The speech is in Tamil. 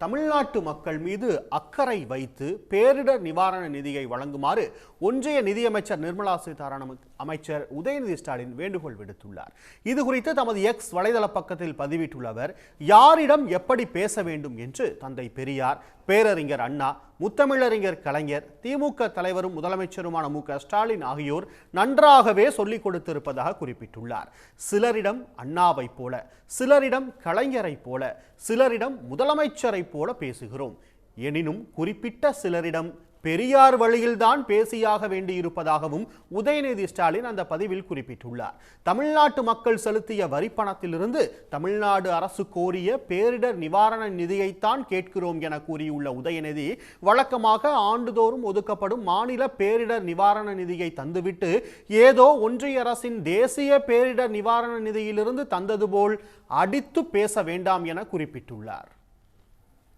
தமிழ்நாட்டு மக்கள் மீது அக்கறை வைத்து பேரிடர் நிவாரண நிதியை வழங்குமாறு ஒன்றிய நிதியமைச்சர் நிர்மலா சீதாராமன் அமைச்சர் உதயநிதி ஸ்டாலின் வேண்டுகோள் விடுத்துள்ளார். இது குறித்து தமது எக்ஸ் வலைதள பக்கத்தில் பதிவிட்டுள்ள அவர் யாரிடம் எப்படி பேச வேண்டும்? என்று தந்தை பெரியார் பேரறிஞர் அண்ணா முத்தமிழறிஞர் கலைஞர் திமுக தலைவரும் முதலமைச்சருமான மு. க. ஸ்டாலின் ஆகியோர் நன்றாகவே சொல்லிக் கொடுத்திருப்பதாக குறிப்பிட்டுள்ளார். சிலரிடம் அண்ணாவைப் போல சிலரிடம் கலைஞரைப் போல சிலரிடம் முதலமைச்சரைப் போல பேசுகிறோம். எனினும் குறிப்பிட்ட சிலரிடம் பெரியார் வழியில்தான் பேசியாக வேண்டியிருப்பதாகவும் உதயநிதி ஸ்டாலின் அந்த பதிவில் குறிப்பிட்டுள்ளார். தமிழ்நாட்டு மக்கள் செலுத்திய வரிப்பணத்திலிருந்து தமிழ்நாடு அரசு கோரிய பேரிடர் நிவாரண நிதியைத்தான் கேட்கிறோம் என கூறியுள்ள உதயநிதி வழக்கமாக ஆண்டுதோறும் ஒதுக்கப்படும் மாநில பேரிடர் நிவாரண நிதியை தந்துவிட்டு ஏதோ ஒன்றிய அரசின் தேசிய பேரிடர் நிவாரண நிதியிலிருந்து தந்தது போல் அடித்து பேச வேண்டாம் என குறிப்பிட்டுள்ளார்.